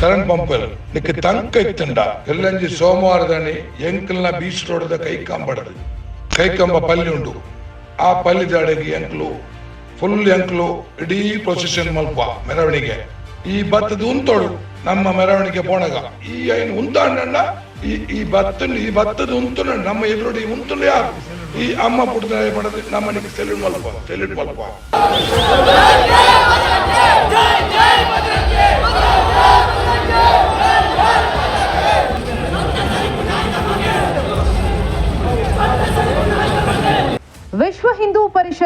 ಶರಣ್ ಪಂಪಲ್ ನಿಕ್ ತಂಕ ಇತ್ತಂಡ ಎಲ್ಲಂಜಿ ಸೋಮವಾರದನಿ ಎಂಕಲ್ನ ಬೀಚ್ ರೋಡದ ಕೈಕಂಬಡದು ಕೈಕಂಬ ಪಲ್ಲಿ ಉಂಡು ಆ ಪಲ್ಲಿ ದಾಡೆಗೆ ಎಂಕ್ಲು ಫುಲ್ ಎಂಕ್ಲು ಇಡೀ ಪ್ರೊಸೆಷನ್ ಮಲ್ಪ ಮೆರವಣಿಗೆ ಈ ಭತ್ತದ ಉಂತೋಡು ನಮ್ಮ ಮೆರವಣಿಗೆ ಪೋಣಗ ಈ ಐನ್ ಉಂತಾಂಡ ಈ ಈ ಭತ್ತ ಈ ಭತ್ತದ ಉಂತು ನಮ್ಮ ಎದುರುಡಿ ಉಂತು ಯಾರು ಈ ಅಮ್ಮ ಪುಟ್ಟದ ಪಡೆದು ನಮ್ಮನಿಗೆ ಸೆಲ್ಯೂಟ್ ಮಲ್ಪ ಸೆಲ್ಯೂಟ್ ಮಲ್ಪ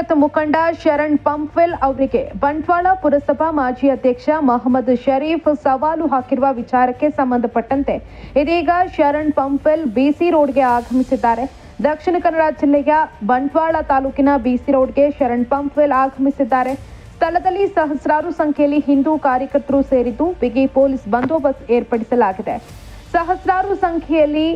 ಪರಿಷತ್ ಮುಖಂಡ ಶರಣ್ ಪಂಪ್ವೆಲ್ ಅವರಿಗೆ ಬಂಟ್ವಾಳ ಪುರಸಭಾ ಮಾಜಿ ಅಧ್ಯಕ್ಷ ಮೊಹಮ್ಮದ್ ಶರೀಫ್ ಸವಾಲು ಹಾಕಿರುವ ವಿಚಾರಕ್ಕೆ ಸಂಬಂಧಪಟ್ಟಂತೆ ಇದೀಗ ಶರಣ್ ಪಂಪ್ವೆಲ್ ಬಿಸಿ ರೋಡ್ಗೆ ಆಗಮಿಸಿದ್ದಾರೆ. ದಕ್ಷಿಣ ಕನ್ನಡ ಜಿಲ್ಲೆಯ ಬಂಟ್ವಾಳ ತಾಲೂಕಿನ ಬಿಸಿ ರೋಡ್ಗೆ ಶರಣ್ ಪಂಪ್ವೆಲ್ ಆಗಮಿಸಿದ್ದಾರೆ. ಸ್ಥಳದಲ್ಲಿ ಸಹಸ್ರಾರು ಸಂಖ್ಯೆಯಲ್ಲಿ ಹಿಂದೂ ಕಾರ್ಯಕರ್ತರು ಸೇರಿದ್ದು ಬಿಗಿ ಪೊಲೀಸ್ ಬಂದೋಬಸ್ತ್ ಏರ್ಪಡಿಸಲಾಗಿದೆ. ಸಹಸ್ರಾರು ಸಂಖ್ಯೆಯಲ್ಲಿ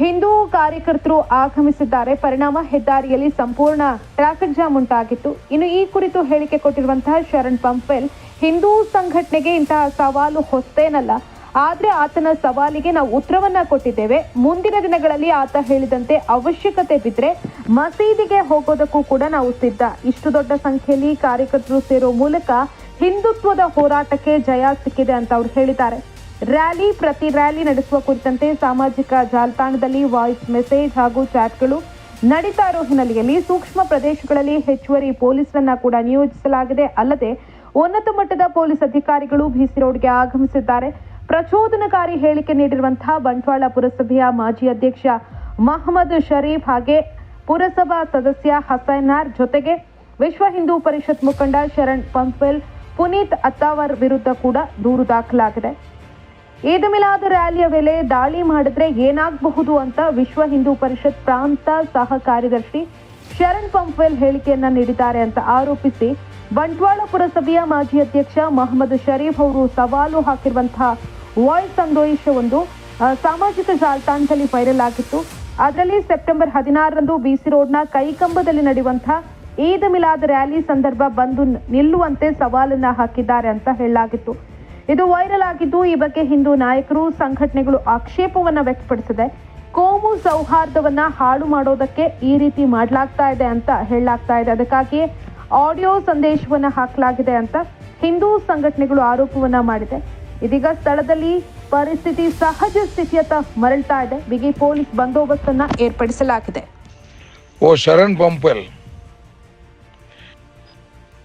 ಹಿಂದೂ ಕಾರ್ಯಕರ್ತರು ಆಗಮಿಸಿದ್ದಾರೆ. ಪರಿಣಾಮ ಹೆದ್ದಾರಿಯಲ್ಲಿ ಸಂಪೂರ್ಣ ಟ್ರಾಫಿಕ್ ಜಾಮ್ ಉಂಟಾಗಿತ್ತು. ಇನ್ನು ಈ ಕುರಿತು ಹೇಳಿಕೆ ಕೊಟ್ಟಿರುವಂತಹ ಶರಣ್ ಪಂಪೆಲ್, ಹಿಂದೂ ಸಂಘಟನೆಗೆ ಇಂತಹ ಸವಾಲು ಹೊಸ್ತೇನಲ್ಲ. ಆದ್ರೆ ಆತನ ಸವಾಲಿಗೆ ನಾವು ಉತ್ತರವನ್ನ ಕೊಟ್ಟಿದ್ದೇವೆ. ಮುಂದಿನ ದಿನಗಳಲ್ಲಿ ಆತ ಹೇಳಿದಂತೆ ಅವಶ್ಯಕತೆ ಬಿದ್ದರೆ ಮಸೀದಿಗೆ ಹೋಗೋದಕ್ಕೂ ಕೂಡ ನಾವು ಸಿದ್ಧ. ಇಷ್ಟು ದೊಡ್ಡ ಸಂಖ್ಯೆಯಲ್ಲಿ ಕಾರ್ಯಕರ್ತರು ಸೇರೋ ಮೂಲಕ ಹಿಂದುತ್ವದ ಹೋರಾಟಕ್ಕೆ ಜಯ ಸಿಕ್ಕಿದೆ ಅಂತ ಅವ್ರು ಹೇಳಿದ್ದಾರೆ. ರ್ಯಾಲಿ, ಪ್ರತಿ ರ್ಯಾಲಿ ನಡೆಸುವ ಕುರಿತಂತೆ ಸಾಮಾಜಿಕ ಜಾಲತಾಣದಲ್ಲಿ ವಾಯ್ಸ್ ಮೆಸೇಜ್ ಹಾಗೂ ಚಾಟ್ಗಳು ನಡೀತಾ ಇರೋ ಹಿನ್ನೆಲೆಯಲ್ಲಿ ಸೂಕ್ಷ್ಮ ಪ್ರದೇಶಗಳಲ್ಲಿ ಹೆಚ್ಚುವರಿ ಪೊಲೀಸರನ್ನ ಕೂಡ ನಿಯೋಜಿಸಲಾಗಿದೆ. ಅಲ್ಲದೆ ಉನ್ನತ ಮಟ್ಟದ ಪೊಲೀಸ್ ಅಧಿಕಾರಿಗಳು ಬಿಸಿ ರೋಡ್ಗೆ ಆಗಮಿಸಿದ್ದಾರೆ. ಪ್ರಚೋದನಕಾರಿ ಹೇಳಿಕೆ ನೀಡಿರುವಂತಹ ಬಂಟ್ವಾಳ ಪುರಸಭೆಯ ಮಾಜಿ ಅಧ್ಯಕ್ಷ ಮಹಮ್ಮದ್ ಶರೀಫ್ ಹಾಗೆ ಪುರಸಭಾ ಸದಸ್ಯ ಹಸೈನಾರ್ ಜೊತೆಗೆ ವಿಶ್ವ ಹಿಂದೂ ಪರಿಷತ್ ಮುಖಂಡ ಶರಣ್ ಪಂಪೆಲ್ ಪುನೀತ್ ಅತ್ತಾವರ್ ವಿರುದ್ಧ ಕೂಡ ದೂರು ದಾಖಲಾಗಿದೆ. ಈದ್ ಮಿಲಾದ್ ರ್ಯಾಲಿಯ ವೇಳೆ ದಾಳಿ ಮಾಡಿದ್ರೆ ಏನಾಗಬಹುದು ಅಂತ ವಿಶ್ವ ಹಿಂದೂ ಪರಿಷತ್ ಪ್ರಾಂತ ಸಹ ಕಾರ್ಯದರ್ಶಿ ಶರಣ್ ಪಂಪ್ವೆಲ್ ಹೇಳಿಕೆಯನ್ನ ನೀಡಿದ್ದಾರೆ ಅಂತ ಆರೋಪಿಸಿ ಬಂಟ್ವಾಳ ಪುರಸಭೆಯ ಮಾಜಿ ಅಧ್ಯಕ್ಷ ಮಹಮ್ಮದ್ ಶರೀಫ್ ಅವರು ಸವಾಲು ಹಾಕಿರುವಂತಹ ವಾಯ್ಸ್ ಸಂದೇಶವೊಂದು ಒಂದು ಸಾಮಾಜಿಕ ಜಾಲತಾಣದಲ್ಲಿ ವೈರಲ್ ಆಗಿತ್ತು. ಅದರಲ್ಲಿ ಸೆಪ್ಟೆಂಬರ್ ಹದಿನಾರರಂದು ಬಿಸಿ ರೋಡ್ನ ಕೈಕಂಬದಲ್ಲಿ ನಡೆಯುವಂತಹ ಈದ್ ಮಿಲಾದ್ ರ್ಯಾಲಿ ಸಂದರ್ಭ ಬಂದು ನಿಲ್ಲುವಂತೆ ಸವಾಲನ್ನ ಹಾಕಿದ್ದಾರೆ ಅಂತ ಹೇಳಲಾಗಿತ್ತು. ಇದು ವೈರಲ್ ಆಗಿದ್ದು, ಈ ಬಗ್ಗೆ ಹಿಂದೂ ನಾಯಕರು, ಸಂಘಟನೆಗಳು ಆಕ್ಷೇಪವನ್ನ ವ್ಯಕ್ತಪಡಿಸಿದೆ. ಕೋಮು ಸೌಹಾರ್ದವನ್ನ ಹಾಳು ಮಾಡೋದಕ್ಕೆ ಈ ರೀತಿ ಮಾಡಲಾಗ್ತಾ ಇದೆ ಅಂತ ಹೇಳಲಾಗ್ತಾ ಇದೆ. ಅದಕ್ಕಾಗಿಯೇ ಆಡಿಯೋ ಸಂದೇಶವನ್ನ ಹಾಕಲಾಗಿದೆ ಅಂತ ಹಿಂದೂ ಸಂಘಟನೆಗಳು ಆರೋಪವನ್ನ ಮಾಡಿದೆ. ಇದೀಗ ಸ್ಥಳದಲ್ಲಿ ಪರಿಸ್ಥಿತಿ ಸಹಜ ಸ್ಥಿತಿಯತ್ತ ಮರಳ್ತಾ ಇದೆ. ಬಿಗಿ ಪೊಲೀಸ್ ಬಂದೋಬಸ್ತನ್ನ ಏರ್ಪಡಿಸಲಾಗಿದೆ. ಓ, ಶರಣ್ ಪಂಪೆಲ್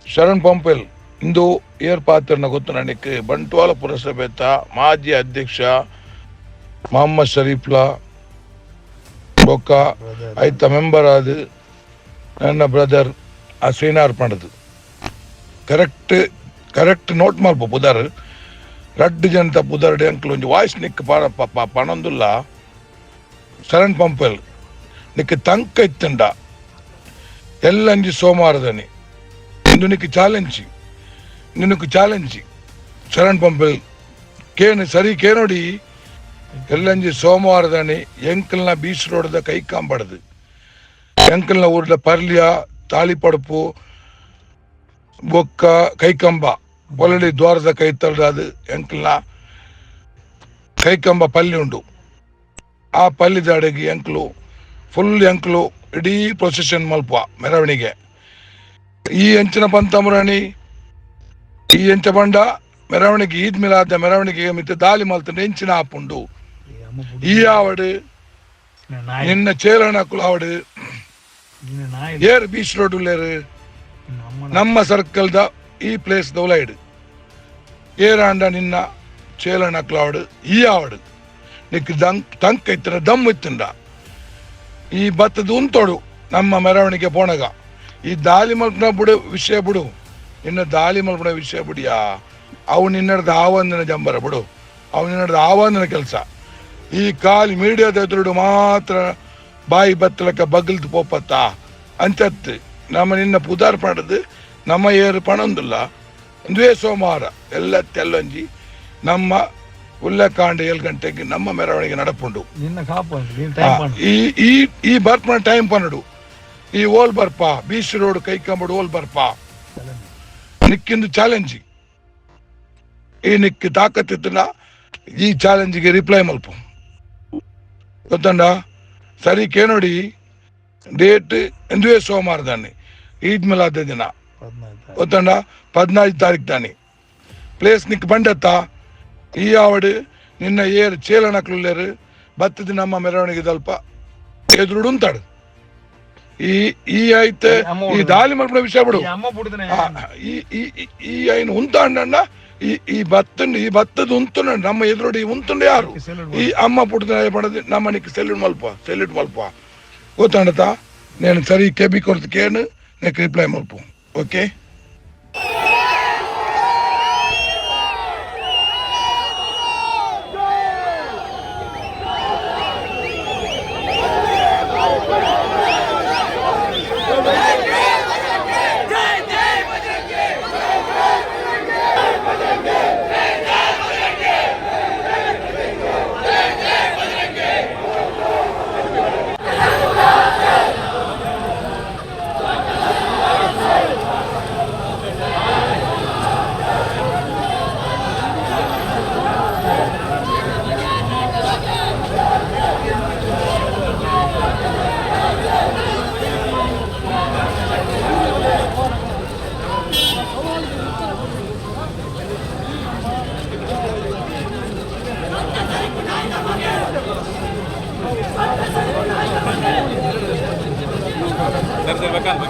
ಶರಣ್ ಪಂಪೆಲ್ ಇಂದು ಏರ್ಪಾತ್ರನ ಗೊತ್ತು ನನಗೆ ಬಂಟ್ವಾಳ ಪುರಸಭೆತ ಮಾಜಿ ಅಧ್ಯಕ್ಷ ಮೊಹಮ್ಮದ್ ಶರೀಫ್ಲಾ ಬೊಕ್ಕ ಐತ ಮೆಂಬರ್ ಆದ ನನ್ನ ಬ್ರದರ್ ಆ ಶ್ರೀನಾರ್ ಪಣದು ಕರೆಕ್ಟ್ ಕರೆಕ್ಟ್ ನೋಟ್ ಮಲ್ಪ ಪುದರ್ ರಡ್ಡು ಜನತ ಪುದರ್ಡೆ ಅಂಕಲ್ ಒಂಜಿ ವಾಯ್ಸ್ ನಿಕ್ ಪಣ ಪ- ಪಣೊಂದುಲ್ಲ ಶರಣ್ ಪಂಪೆಲ್ ನಿಕ್ ತಂಕ ಇತ್ತಂಡ ಎಲ್ಲಂಜಿ ಸೋಮವಾರದನಿ ಇಂದು ನಿಕ್ ಚಾಲೆಂಜ್ నిన్ను ఛాలెంజ్ ಚರಣ್ ಪಂಪಿಲ್ ಕೇನು ಸರಿ ಕೇನೋಡಿ ಎಲ್ಲಂಜಿ ಸೋಮವಾರದಾನೆ ಎಂಕಲ್ನ ಬೀಚ್ ರೋಡ್ದ ಕೈ ಕಾಂಬಾಡದು ಎಂಕಲ್ನ ಊರ್ಲ ಪರ್ಲಿಯ ತಾಳಿಪಡುಪು ಬೊಕ್ಕ ಕೈಕಂಬ ಒಲಡಿ ದ್ವಾರದ ಕೈ ತರದಾದು ಎಂಕಲ್ನ ಕೈಕಂಬ ಪಲ್ಲಿ ಉಂಡು ಆ ಪಲ್ಲಿ ದಾಡಿಗೆ ಎಂಕಲು ಫುಲ್ ಎಂಕಲು ಇಡೀ ಪ್ರೊಸೆಷನ್ ಮಲ್ಪ ಮೆರವಣಿಗೆ ಈ ಹೆಂಚಿನ ಪಂತಮರಾಣಿ ಈ ಎಂಚ ಬಂಡ ಮೆರವಣಿಗೆ, ಈದ್ ಮಿಲಾದ ಮೆರವಣಿಗೆ ಮಿತ್ತ ದಾಲಿ ಮಲ್ತ ಎಂಚಿನ ಆಪುಂಡು ಈ ಆವಡು, ನಿನ್ನ ಚೇರಣ ಕುಲಾವಡು ಏರ್ ಬೀಚ್ ರೋಡ್ ಉಳ್ಳೇರು, ನಮ್ಮ ಸರ್ಕಲ್ ದ ಈ ಪ್ಲೇಸ್ ದೌಲೈಡ್ ಏರಾಂಡ ನಿನ್ನ ಚೇಲಣ ಕ್ಲಾವಡ್ ಈ ಆವಡು. ನಿಕ್ ದಂಕ್, ತಂಕ್ ಇತ್ತಿನ ದಮ್ ಇತ್ತಂಡ. ಈ ಭತ್ತದ ಉಂತೋಡು ನಮ್ಮ ಮೆರವಣಿಗೆ ಪೋಣಗ ಈ ದಾಲಿ ಮಲ್ಪನ ಬಿಡು, ವಿಷಯ ಬಿಡು. ಇನ್ನು ದಾಳಿ ಮಲ್ಪಡ ವಿಷಯ ಬಿಡಿಯಾ? ಅವು ನಿನ್ನಡ್ದ ಆವಂದನ ಜಂಬರ ಬಿಡು. ಅವು ನಿನ್ನಡ್ದು ಆವಂದನ ಕೆಲಸ. ಈ ಕಾಲಿ ಮೀಡಿಯಾದ ಎದುರುಡು ಮಾತ್ರ ಬಾಯಿ ಬತ್ತಲಕ್ಕ ಬಗಲ್ದು ಪೋಪತ್ತ. ಅಂಚತ್ತು ನಮ್ಮ ನಿನ್ನ ಪುದಾರ್ ಪಣದು ನಮ್ಮ ಏರು ಪಣಂದಿಲ್ಲ. ಒಂದೇ ಸೋಮವಾರ ಎಲ್ಲ ತೆಲ್ಲೊಂಜಿ ನಮ್ಮ ಉಲ್ಲಕಾಂಡ ಏಳು ಗಂಟೆಗೆ ನಮ್ಮ ಮೆರವಣಿಗೆ ನಡಪುಂಡು. ನಿನ್ನ ಈ ಈ ಈ ಬರ್ಪನ ಟೈಮ್ ಪನ್ನಡು. ಈ ಓಲ್ ಬರ್ಪ ಬೀಚ್ ರೋಡ್ ಕೈ ಕಂಬಡು ಓಲ್ ಬರ್ಪ. ನಿಕ್ಕಿಂದು ಚಾಲೆಂಜ್ ಈ ನಿಕ್ಕಿ ತಾಕತ್ತಿತ್ತಿನ ಈ ಚಾಲೆಂಜಿಗೆ ರಿಪ್ಲೈ ಮಲ್ಪ. ಗೊತ್ತಂಡ ಸರಿ ಕೇನೋಡಿ ಡೇಟ್ ಎಂದುವೇ ಸೋಮವಾರ ದಾನೆ ಈದ್ ಮಿಲಾದ ದಿನ. ಗೊತ್ತಂಡ ಪದ್ನಾಲ್ಕು ತಾರೀಕು ದಾನೆ ಪ್ಲೇಸ್ ನಿಕ್ ಬಂಡತ್ತ? ಈ ಆವಡು ನಿನ್ನ ಏರ್ ಚೇಲನಕ್ಲು ಬತ್ತದ ನಮ್ಮ ಮೆರವಣಿಗೆ ದಲ್ಪ ಎದುರುಡು ಉಂತಾಡು ಈ ಈ ಐತೆ ಈ ದಾಳಿ ಮಾಡ್ಬಿಡ ವಿಷಯ ಬಿಡು. ಈ ಐನ್ ಉಂತಾಂಡ ಈ ಈ ಭತ್ತ ಈ ಭತ್ತದ ಉಂತುಂಡ ನಮ್ಮ ಎದುರುಡಿ ಉಂತುಂಡ ಯಾರು? ಈ ಅಮ್ಮ ಪುಟ್ಟದ ನಮ್ಮ ನಮ್ಮನಿಗೆ ಸೆಲ್ಯೂಟ್ ಮಲ್ಪ ಸೆಲ್ಯೂಟ್ ಮಲ್ಪ ಗೊತ್ತಾಂಡತ ನೇನು ಸರಿ ಕೆಬಿ ಕೊಡ್ತು ಕೇಳು ನೆಕ್ ರಿಪ್ಲೈ ಮಲ್ಪ. ಓಕೆ ಬೇಕಂತ